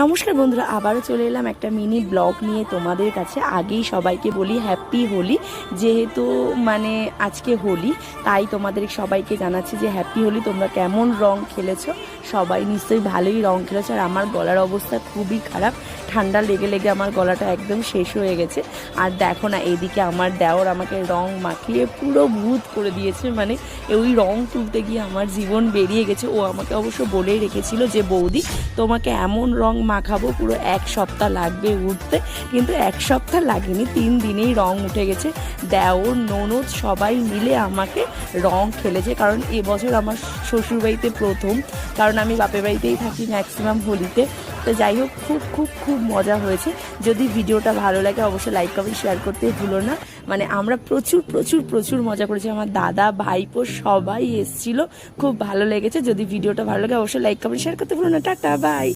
নমস্কার বন্ধুরা, আবারও চলে এলাম একটা মিনি ব্লগ নিয়ে তোমাদের কাছে। আগেই সবাইকে বলি হ্যাপি হোলি। যেহেতু মানে আজকে হোলি, তাই তোমাদের সবাইকে জানাচ্ছি যে হ্যাপি হোলি। তোমরা কেমন রং খেলেছো? সবাই নিশ্চয়ই ভালোই রং খেলেছো। আর আমার গলার অবস্থা খুবই খারাপ। ঠান্ডা লেগে লেগে আমার গলাটা একদম শেষ হয়ে গেছে। আর দেখো না, এইদিকে আমার দেওর আমাকে রং মাখিয়ে পুরো ভূত করে দিয়েছে। মানে ওই রং তুলতে গিয়ে আমার জীবন বেরিয়ে গেছে। ও আমাকে অবশ্য বলেই রেখেছিল যে, বৌদি, তোমাকে এমন রং মাখাবো, পুরো এক সপ্তাহ লাগবে উঠতে, কিন্তু এক সপ্তাহ লাগেনি, তিন দিনেই রং উঠে গেছে। দেওর ননদ সবাই মিলে আমাকে রং খেলেছে, কারণ এবছর আমার শ্বশুরবাড়িতে প্রথম, কারণ আমি বাপের বাড়িতেই থাকি ম্যাক্সিমাম হোলিতে। তো যাই হোক, খুব খুব খুব মজা হয়েছে। যদি ভিডিওটা ভালো লাগে, অবশ্যই লাইক কমেন্ট শেয়ার করতে ভুলো না। মানে আমরা প্রচুর প্রচুর প্রচুর মজা করেছি। আমার দাদা, ভাইপো সবাই এসছিল। খুব ভালো লেগেছে। যদি ভিডিওটা ভালো লাগে, অবশ্যই লাইক কমেন্ট শেয়ার করতে ভুলো না। Tata bye